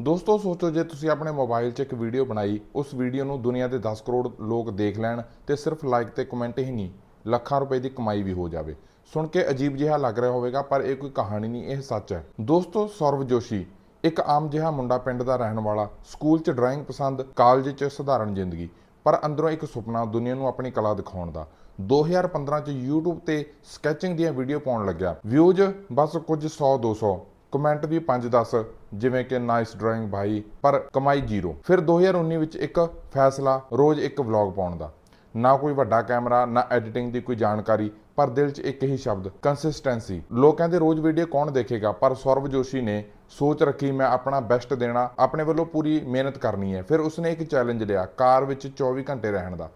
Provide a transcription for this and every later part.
ਦੋਸਤੋ, ਸੋਚੋ ਜੇ ਤੁਸੀਂ ਆਪਣੇ ਮੋਬਾਈਲ 'ਚ ਇੱਕ ਵੀਡੀਓ ਬਣਾਈ, ਉਸ ਵੀਡੀਓ ਨੂੰ ਦੁਨੀਆ ਦੇ 10 ਕਰੋੜ ਲੋਕ ਦੇਖ ਲੈਣ ਤੇ ਸਿਰਫ ਲਾਈਕ ਤੇ ਕਮੈਂਟ ਹੀ ਨਹੀਂ, ਲੱਖਾਂ ਰੁਪਏ ਦੀ ਕਮਾਈ ਵੀ ਹੋ ਜਾਵੇ। ਸੁਣ ਕੇ ਅਜੀਬ ਜਿਹਾ ਲੱਗ ਰਿਹਾ ਹੋਵੇਗਾ, ਪਰ ਇਹ ਕੋਈ ਕਹਾਣੀ ਨਹੀਂ, ਇਹ ਸੱਚ ਹੈ। ਦੋਸਤੋ, ਸੌਰਵ ਜੋਸ਼ੀ, ਇੱਕ ਆਮ ਜਿਹਾ ਮੁੰਡਾ ਪਿੰਡ ਦਾ ਰਹਿਣ ਵਾਲਾ, ਸਕੂਲ 'ਚ ਡਰਾਇੰਗ ਪਸੰਦ ਕਾਲਜ 'ਚ ਸਧਾਰਨ ਜ਼ਿੰਦਗੀ, ਪਰ ਅੰਦਰੋਂ ਇੱਕ ਸੁਪਨਾ ਦੁਨੀਆ ਨੂੰ ਆਪਣੀ ਕਲਾ ਦਿਖਾਉਣ ਦਾ। 2015 ਚ YouTube ਤੇ ਸਕੈਚਿੰਗ ਦੀਆਂ ਵੀਡੀਓ ਪਾਉਣ ਲੱਗਿਆ। ਵਿਊਜ਼ ਬਸ ਕੁਝ 100 200 ਕਮੈਂਟ ਵੀ 5-10 ਜਿਵੇਂ ਕਿ ਨਾਈਸ ਡਰਾਇੰਗ ਭਾਈ, ਪਰ ਕਮਾਈ ਜ਼ੀਰੋ। ਫਿਰ 2019 ਵਿੱਚ ਇੱਕ ਫੈਸਲਾ, ਰੋਜ਼ ਇੱਕ ਵਲੌਗ ਪਾਉਣ ਦਾ। ਨਾ ਕੋਈ ਵੱਡਾ ਕੈਮਰਾ, ਨਾ ਐਡੀਟਿੰਗ ਦੀ ਕੋਈ ਜਾਣਕਾਰੀ, ਪਰ ਦਿਲ 'ਚ ਇੱਕ ਹੀ ਸ਼ਬਦ ਕੰਸਿਸਟੈਂਸੀ ਲੋਕ ਕਹਿੰਦੇ, ਰੋਜ਼ ਵੀਡੀਓ ਕੌਣ ਦੇਖੇਗਾ? ਪਰ ਸੌਰਵ ਜੋਸ਼ੀ ਨੇ ਸੋਚ ਰੱਖੀ, ਮੈਂ ਆਪਣਾ ਬੈਸਟ ਦੇਣਾ, ਆਪਣੇ ਵੱਲੋਂ ਪੂਰੀ ਮਿਹਨਤ ਕਰਨੀ ਹੈ। ਫਿਰ ਉਸਨੇ ਇੱਕ ਚੈਲੰਜ ਲਿਆ, ਕਾਰ ਵਿੱਚ 24 ਘੰਟੇ ਰਹਿਣ ਦਾ।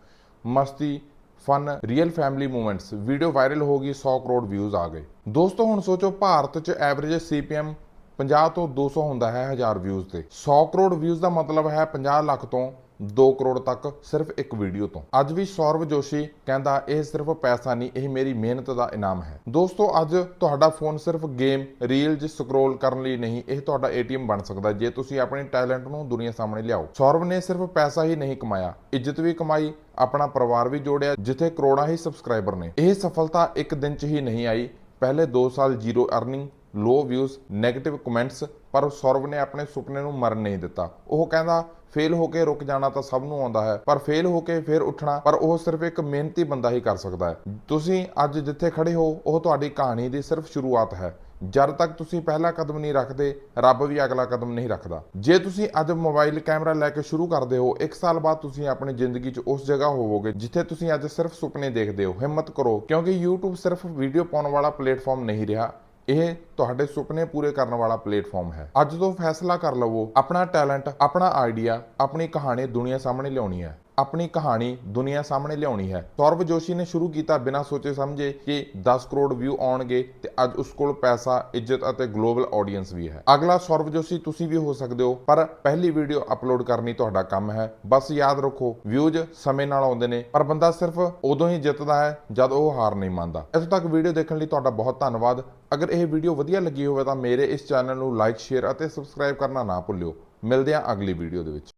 ਮਸਤੀ fun real family moments video viral ਹੋ ਗਈ 100 ਕਰੋੜ ਵਿਊਜ਼ ਆ ਗਏ। ਦੋਸਤੋ, ਹੁਣ ਸੋਚੋ, ਭਾਰਤ 'ਚ ਐਵਰੇਜ CPM 50 ਤੋਂ 200 ਹੁੰਦਾ ਹੈ 1000 ਵਿਊਜ਼ ਤੇ। 100 ਕਰੋੜ ਵਿਊਜ਼ ਦਾ ਮਤਲਬ ਹੈ 50 ਲੱਖ ਤੋਂ 2 ਕਰੋੜ ਤੱਕ ਸਿਰਫ ਇੱਕ ਵੀਡੀਓ ਤੋਂ। ਅੱਜ ਵੀ ਸੌਰਵ ਜੋਸ਼ੀ ਕਹਿੰਦਾ, ਇਹ ਸਿਰਫ ਪੈਸਾ ਨਹੀਂ, ਇਹ ਮੇਰੀ ਮਿਹਨਤ ਦਾ ਇਨਾਮ ਹੈ। ਦੋਸਤੋ, ਅੱਜ ਤੁਹਾਡਾ ਫੋਨ ਸਿਰਫ ਗੇਮ ਰੀਲ ਜ ਸਕਰੋਲ ਕਰਨ ਲਈ ਨਹੀਂ, ਇਹ ਤੁਹਾਡਾ ATM ਬਣ ਸਕਦਾ ਜੇ ਤੁਸੀਂ ਆਪਣੇ ਟੈਲੈਂਟ ਨੂੰ ਦੁਨੀਆ ਸਾਹਮਣੇ ਲਿਆਓ। ਸੌਰਵ ਨੇ ਸਿਰਫ ਪੈਸਾ ਹੀ ਨਹੀਂ ਕਮਾਇਆ, ਇੱਜ਼ਤ ਵੀ ਕਮਾਈ, ਆਪਣਾ ਪਰਿਵਾਰ ਵੀ ਜੋੜਿਆ, ਜਿੱਥੇ ਕਰੋੜਾਂ ਹੀ ਸਬਸਕ੍ਰਾਈਬਰ ਨੇ। ਇਹ ਸਫਲਤਾ ਇੱਕ ਦਿਨ 'ਚ ਹੀ ਨਹੀਂ ਆਈ। ਪਹਿਲੇ 2 ਸਾਲ zero earning low views negative comments ਪਰ ਸੌਰਵ ਨੇ ਆਪਣੇ ਸੁਪਨੇ ਨੂੰ ਮਰਨ ਨਹੀਂ ਦਿੱਤਾ। ਉਹ ਕਹਿੰਦਾ, ਫੇਲ ਹੋ ਕੇ ਰੁਕ ਜਾਣਾ ਤਾਂ ਸਭ ਨੂੰ ਆਉਂਦਾ ਹੈ, ਪਰ ਫੇਲ ਹੋ ਕੇ ਫਿਰ ਉੱਠਣਾ, ਪਰ ਉਹ ਸਿਰਫ ਇੱਕ ਮਿਹਨਤੀ ਬੰਦਾ ਹੀ ਕਰ ਸਕਦਾ ਹੈ। ਤੁਸੀਂ ਅੱਜ ਜਿੱਥੇ ਖੜੇ ਹੋ, ਉਹ ਤੁਹਾਡੀ ਕਹਾਣੀ ਦੀ ਸਿਰਫ ਸ਼ੁਰੂਆਤ ਹੈ। ਜਦ ਤੱਕ ਤੁਸੀਂ ਪਹਿਲਾ ਕਦਮ ਨਹੀਂ ਰੱਖਦੇ, ਰੱਬ ਵੀ ਅਗਲਾ ਕਦਮ ਨਹੀਂ ਰੱਖਦਾ। ਜੇ ਤੁਸੀਂ ਅੱਜ ਮੋਬਾਈਲ ਕੈਮਰਾ ਲੈ ਕੇ ਸ਼ੁਰੂ ਕਰਦੇ ਹੋ, ਇੱਕ ਸਾਲ ਬਾਅਦ ਤੁਸੀਂ ਆਪਣੀ ਜ਼ਿੰਦਗੀ 'ਚ ਉਸ ਜਗ੍ਹਾ ਹੋਵੋਗੇ, ਜਿੱਥੇ ਤੁਸੀਂ ਅੱਜ ਸਿਰਫ ਸੁਪਨੇ ਦੇਖਦੇ ਹੋ। ਹਿੰਮਤ ਕਰੋ, ਕਿਉਂਕਿ YouTube ਸਿਰਫ ਵੀਡੀਓ ਪਾਉਣ ਵਾਲਾ ਪਲੇਟਫਾਰਮ ਨਹੀਂ ਰਿਹਾ। ਇਹ ਤੁਹਾਡੇ ਸੁਪਨੇ ਪੂਰੇ ਕਰਨ ਵਾਲਾ ਪਲੇਟਫਾਰਮ ਹੈ। ਅੱਜ ਤੋਂ ਫੈਸਲਾ ਕਰ ਲਵੋ। ਆਪਣਾ ਟੈਲੈਂਟ, ਆਪਣਾ ਆਈਡੀਆ, ਆਪਣੀ ਕਹਾਣੀ ਦੁਨੀਆ ਸਾਹਮਣੇ ਲਿਆਉਣੀ ਹੈ। ਆਪਣੀ ਕਹਾਣੀ ਦੁਨੀਆ ਸਾਹਮਣੇ ਲਿਆਉਣੀ ਹੈ। ਸੌਰਵ ਜੋਸ਼ੀ ਨੇ ਸ਼ੁਰੂ ਕੀਤਾ ਬਿਨਾਂ ਸੋਚੇ ਸਮਝੇ ਕਿ 10 ਕਰੋੜ ਵਿਊ ਆਉਣਗੇ ਤੇ ਅੱਜ ਉਸ ਕੋਲ ਪੈਸਾ, ਇੱਜ਼ਤ ਅਤੇ ਗਲੋਬਲ ਆਡੀਅנס ਵੀ ਹੈ। ਅਗਲਾ ਸੌਰਵ ਜੋਸ਼ੀ, ਤੁਸੀਂ ਵੀ ਹੋ ਸਕਦੇ ਹੋ, ਪਰ ਪਹਿਲੀ ਵੀਡੀਓ ਅਪਲੋਡ ਕਰਨੀ ਤੁਹਾਡਾ ਕੰਮ ਹੈ। ਬਸ ਯਾਦ ਰੱਖੋ ਵਿਊਜ਼ ਸਮੇਂ ਨਾਲ ਆਉਂਦੇ ਨੇ, ਪਰ ਬੰਦਾ ਸਿਰਫ ਉਦੋਂ ਹੀ ਜਿੱਤਦਾ ਹੈ ਜਦ ਉਹ ਹਾਰ ਨਹੀਂ ਮੰਨਦਾ। ਇੱਥੋਂ ਤੱਕ ਵੀਡੀਓ ਦੇਖਣ ਲਈ ਤੁਹਾਡਾ ਬਹੁਤ ਧੰਨਵਾਦ। ਅਗਰ ਇਹ ਵੀਡੀਓ ਵਧੀਆ ਲੱਗੀ ਹੋਵੇ ਤਾਂ ਮੇਰੇ ਇਸ ਚੈਨਲ ਨੂੰ ਲਾਈਕ ਸ਼ੇਅਰ ਅਤੇ ਸਬਸਕ੍ਰਾਈਬ ਕਰਨਾ ਨਾ ਭੁੱਲਿਓ। ਮਿਲਦੇ ਹਾਂ ਅਗਲੀ ਵੀਡੀਓ ਦੇ ਵਿੱਚ।